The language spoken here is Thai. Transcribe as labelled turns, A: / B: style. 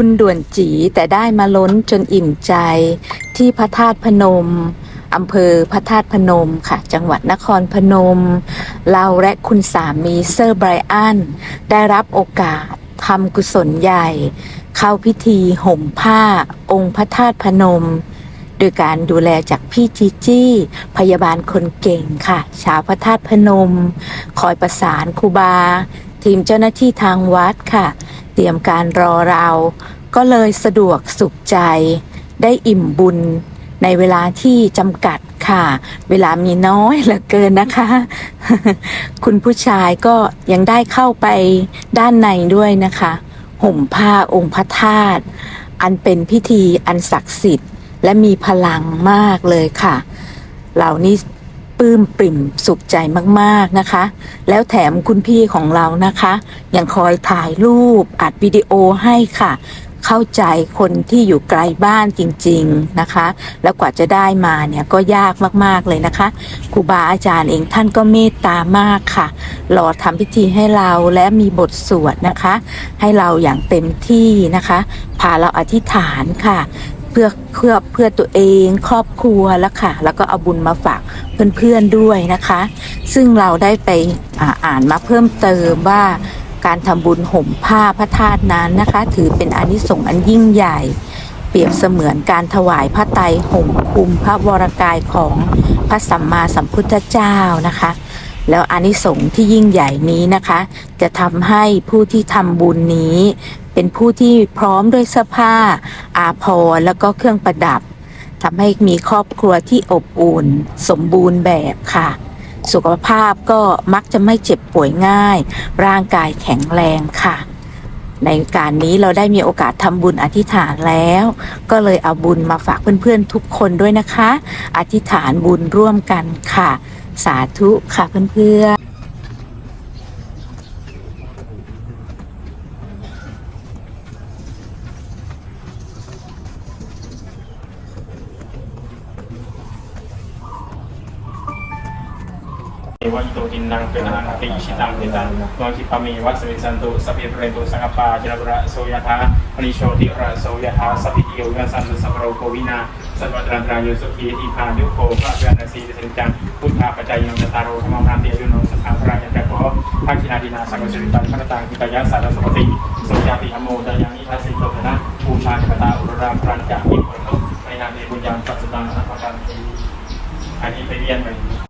A: บุญด่วนจีแต่ได้มาล้นจนอิ่มใจ ที่พระธาตุพนมอำเภอพระธาตุพนมค่ะ จังหวัดนครพนม เราและคุณสามีเซอร์ไบรอัน ได้รับโอกาสทำกุศลใหญ่ เข้าพิธีห่มผ้า องค์พระธาตุพนม โดยการดูแลจากพี่จีจี้พยาบาลคนเก่งค่ะ ชาวพระธาตุพนม คอยประสานครูบา ทีมเจ้าหน้าที่ทางวัดค่ะ ตรียมการรอเรา ก็เลยสะดวกสุขใจ ได้อิ่มบุญในเวลาที่จำกัดค่ะ เวลามีน้อยเหลือเกินนะคะ คุณผู้ชายก็ยังได้เข้าไปด้านในด้วยนะคะ ห่มผ้าองค์พระธาตุอันเป็นพิธีอันศักดิ์สิทธิ์ และมีพลังมากเลยค่ะ เหล่านี้ ปลื้มปริ่มสุขใจมากๆนะคะ แล้วแถมคุณพี่ของเรานะคะยังคอยถ่ายรูปอัดวิดีโอให้ค่ะ เข้าใจคนที่อยู่ไกลบ้านจริงๆนะคะ แล้วกว่าจะได้มาเนี่ยก็ยากมากๆเลยนะคะครูบาอาจารย์เองท่านก็เมตตามากค่ะรอทำพิธีให้เราและมีบทสวดนะคะ ให้เราอย่างเต็มที่นะคะ พาเราอธิษฐานค่ะ เพื่อเพื่อเพื่อตัวเองครอบครัวแล้วค่ะ แล้วก็เอาบุญมาฝากเพื่อนๆด้วยนะคะ ซึ่งเราได้ไปอาอ่านมาเพิ่มเติมว่าการทำบุญห่มผ้าพระธาตุนั้นนะคะ ถือเป็นอนิสงส์อันยิ่งใหญ่ เปรียบเสมือนการถวายพระไตรห่มคุมพระวรกายของพระสัมมาสัมพุทธเจ้านะคะ แล้วอนิสงส์ที่ยิ่งใหญ่นี้นะคะ จะทำให้ผู้ที่ทำบุญนี้ เป็นผู้ที่พร้อมด้วยเสื้อผ้า อาภรณ์แล้วก็เครื่องประดับทำให้มีครอบครัวที่อบอุ่น สมบูรณ์แบบค่ะ สุขภาพก็มักจะไม่เจ็บป่วยง่าย ร่างกายแข็งแรงค่ะ ในการนี้เราได้มีโอกาสทำบุญอธิษฐานแล้ว ก็เลยเอาบุญมาฝากเพื่อนๆทุกคนด้วยนะคะ อธิษฐานบุญร่วมกันค่ะ สาธุค่ะเพื่อนๆ
B: เอวะอิโตจินนังเป็นอนันติอิชิตังเดตังโนทิปะเมวัสเวสันตุสัพเพเรนตุสังกปาจินบุระโสยธาปริโชติระโสยธาสัพพิโยยัสสันตุสัพโรโควินาสัพพะตรันตรายโยสุขีทีพานุโคพระเวรสีเสิริจังพุทธาปัจจายังตารโรธรรมพรามเตียยุโนสัพพะพระยังกะโกภาคินาดินาสังกสิริตังพระตังกิตายะสารสมติโสยาติอโมดายังอิทัสสิโตนะภูชาจิปตาอุรรามพรัญจาอิปุโนในนามเดบุญยังสัสสตังนัปปันติอันนี้ไปเรียนไป